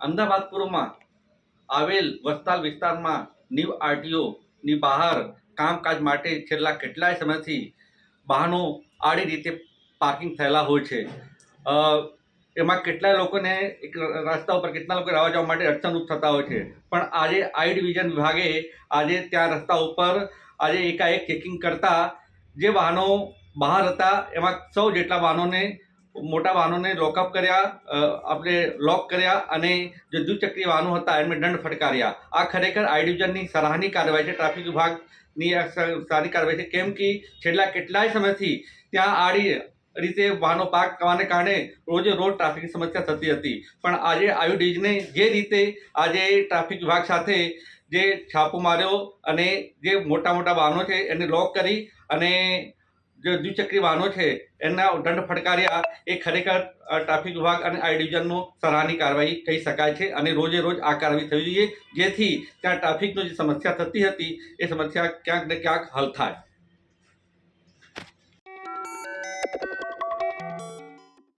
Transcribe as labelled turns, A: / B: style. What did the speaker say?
A: અમદાવાદ પૂર્વમાં આવેલ વસ્તાલ વિસ્તારમાં નીવ આરટીઓની બહાર કામકાજ માટે છેલ્લા કેટલાય સમયથી વાહનો આડી રીતે પાર્કિંગ થયેલા હોય છે. એમાં કેટલાય લોકોને એક રસ્તા ઉપર કેટલા લોકો આવવા જવા માટે અડચણરૂપ થતા હોય છે. પણ આજે આઈ ડિવિઝન વિભાગે આજે ત્યાં રસ્તા ઉપર આજે એકાએક ચેકિંગ કરતા જે વાહનો બહાર હતા, એમાં સૌ જેટલા વાહનોને, મોટા વાહનોને લોકઅપ કર્યા આપણે લોક કર્યા અને જે દ્વિચક્રીય વાહનો હતા એમને દંડ ફટકાર્યા. આ ખરેખર આઈ ડિવિઝનની સરાહની કાર્યવાહી છે. ટ્રાફિક વિભાગની સારી કાર્યવાહી છે. કેમ કે છેલ્લા કેટલાય સમયથી ત્યાં આડી રીતે વાહનો પાર્ક કરવાને કારણે રોજે રોજ ટ્રાફિકની સમસ્યા થતી હતી. પણ આજે આયુ ડિવિઝને જે રીતે આજે ટ્રાફિક વિભાગ સાથે જે છાપો માર્યો અને જે મોટા મોટા વાહનો છે એને લોક કરી અને જે દ્વિચક્રી વાહનો છે એના દંડ ફટકાર્યા, એ ખરેખર ટ્રાફિક વિભાગ અને આઈ ડિવિઝનનો સરાહની કાર્યવાહી કહી શકાય છે અને રોજે રોજ આ કાર્યવાહી થવી જોઈએ. જેથી ત્યાં ટ્રાફિકનો જે સમસ્યા થતી હતી, એ સમસ્યા ક્યાંક ને ક્યાંક હલ થાય.